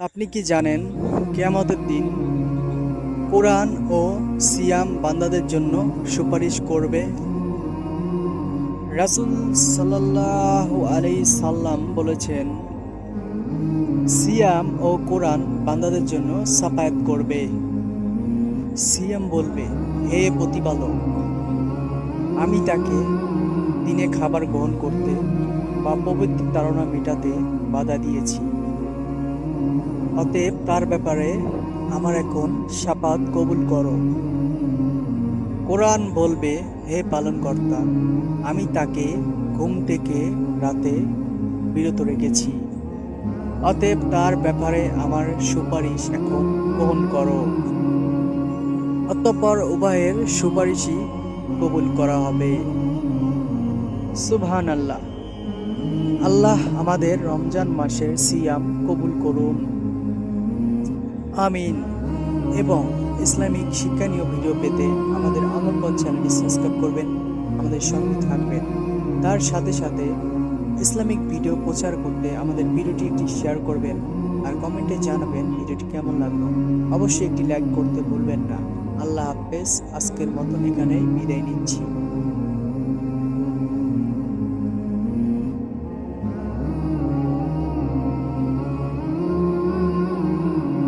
আপনি কি জানেন কেয়ামতের দিন কোরআন ও সিয়াম বান্দাদের জন্য সুপারিশ করবে? রাসূল সাল্লাল্লাহু আলি সাল্লাম বলেছেন, সিয়াম ও কোরআন বান্দাদের জন্য সাফায়াত করবে। সিয়াম বলবে, হে প্রতিপালক, আমি তাকে দিনে খাবার গ্রহণ করতে বা পবিত্র তাড়না মেটাতে বাধা দিয়েছি। অতএব তার ব্যাপারে আমার এখন সাপাত কবুল করো। কোরআন বলবে, হে পালনকর্তা, আমি তাকে ঘুম থেকে রাতে বিরত রেখেছি। অতএব তার ব্যাপারে আমার সুপারিশ এখন গ্রহণ করো। অতঃপর উভয়ের সুপারিশই কবুল করা হবে। সুবহান আল্লাহ আল্লাহ আমাদের রমজান মাসের সিয়াম কবুল করুন। আমিন। এবং ইসলামিক শিক্ষণীয় ভিডিও পেতে আমাদের আমলপথ চ্যানেলটি সাবস্ক্রাইব করবেন, আমাদের সঙ্গে থাকবেন। তার সাথে সাথে ইসলামিক ভিডিও প্রচার করতে আমাদের ভিডিওটি একটি শেয়ার করবেন আর কমেন্টে জানাবেন ভিডিওটি কেমন লাগল। অবশ্যই একটি লাইক করতে ভুলবেন না। আল্লাহ হাফেজ, আজকের মতন এখানেই বিদায় নিচ্ছি।